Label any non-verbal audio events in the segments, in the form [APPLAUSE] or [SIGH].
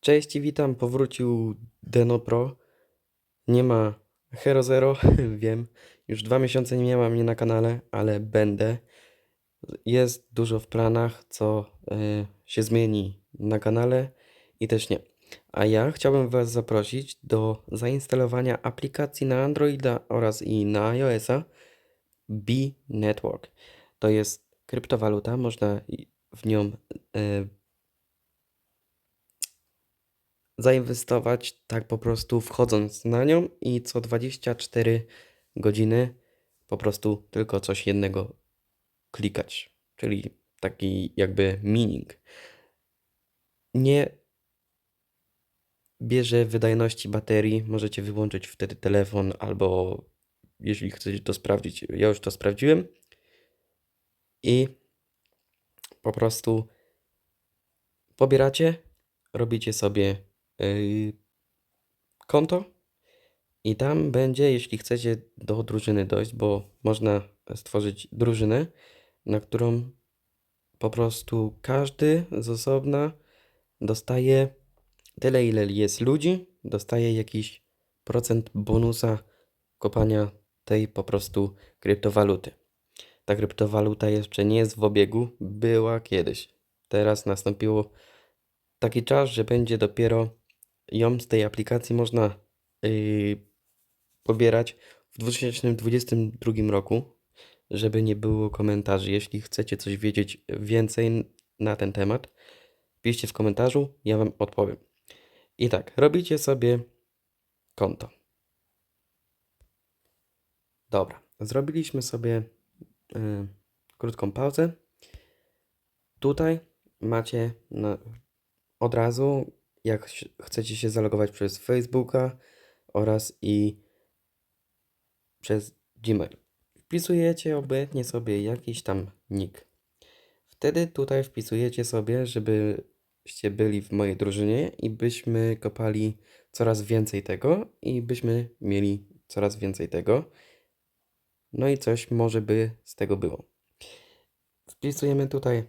Cześć i witam, powrócił Deno Pro. Nie ma Hero Zero, [LAUGHS] wiem. Już dwa miesiące nie ma mnie na kanale, ale będę. Jest dużo w planach, co y, się zmieni na kanale i też nie. A ja chciałbym Was zaprosić do zainstalowania aplikacji na Androida oraz i na iOS-a B Network. To jest kryptowaluta, można w nią y, zainwestować tak po prostu wchodząc na nią i co 24 godziny po prostu tylko coś jednego klikać, czyli taki jakby mining. Nie bierze wydajności baterii, możecie wyłączyć wtedy telefon albo jeśli chcecie to sprawdzić, ja już to sprawdziłem. I po prostu pobieracie, robicie sobie konto i tam będzie, jeśli chcecie do drużyny dojść, bo można stworzyć drużynę, na którą po prostu każdy z osobna dostaje tyle, ile jest ludzi, dostaje jakiś procent bonusa kopania tej po prostu kryptowaluty. Ta kryptowaluta jeszcze nie jest w obiegu, była kiedyś. Teraz nastąpiło taki czas, że będzie dopiero ją z tej aplikacji można yy, pobierać w 2022 roku, żeby nie było komentarzy. Jeśli chcecie coś wiedzieć więcej na ten temat, piszcie w komentarzu, ja Wam odpowiem. I tak, robicie sobie konto. Dobra, zrobiliśmy sobie y, krótką pauzę. Tutaj macie od razu, jak chcecie się zalogować przez Facebooka oraz i przez Gmail. Wpisujecie obojętnie sobie jakiś tam nick. Wtedy tutaj wpisujecie sobie, żebyście byli w mojej drużynie i byśmy kopali coraz więcej tego i byśmy mieli coraz więcej tego. No i coś może by z tego było. Wpisujemy tutaj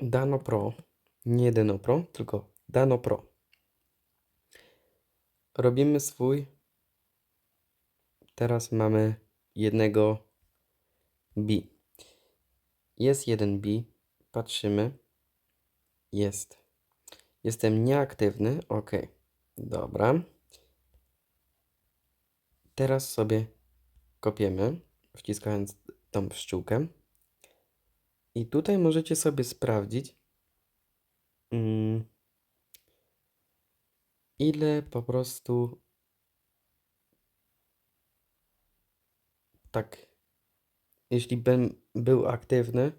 Dano Pro, nie Deno Pro, tylko Dano Pro. Robimy swój. Teraz mamy jednego B. Jest jeden B. Patrzymy. Jest. Jestem nieaktywny. Ok. Dobra. Teraz sobie kopiemy, wciskając tą pszczółkę. I tutaj możecie sobie sprawdzić, ile po prostu tak, jeśli bym był aktywny,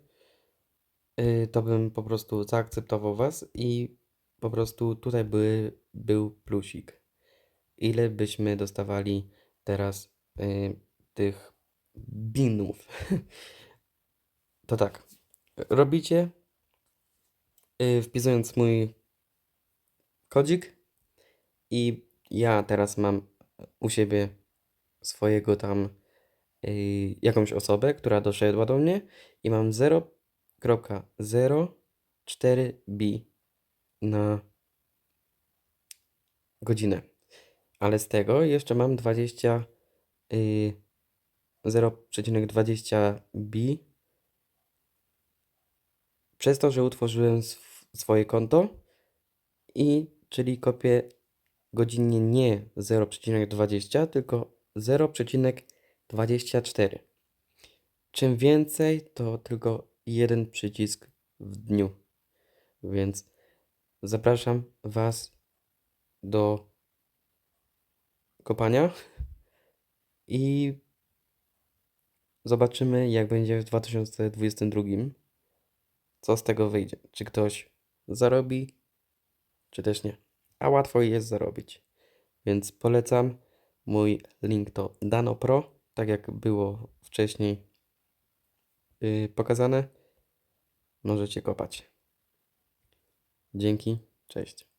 y, to bym po prostu zaakceptował was i po prostu tutaj by, był plusik. Ile byśmy dostawali teraz y, tych binów? [LAUGHS] To tak, robicie, wpisując mój kodzik i ja teraz mam u siebie swojego tam y, jakąś osobę, która doszedła do mnie i mam 0.04b na godzinę. Ale z tego jeszcze mam 20 y, 0.20b przez to, że utworzyłem sw- swoje konto i czyli kopię godzinnie nie 0,20, tylko 0,24. Czym więcej, to tylko jeden przycisk w dniu. Więc zapraszam Was do kopania i zobaczymy, jak będzie w 2022. Co z tego wyjdzie? Czy ktoś zarobi, czy też nie? A łatwo jest zarobić. Więc polecam. Mój link to Dano Pro, tak jak było wcześniej yy, pokazane. Możecie kopać. Dzięki, cześć.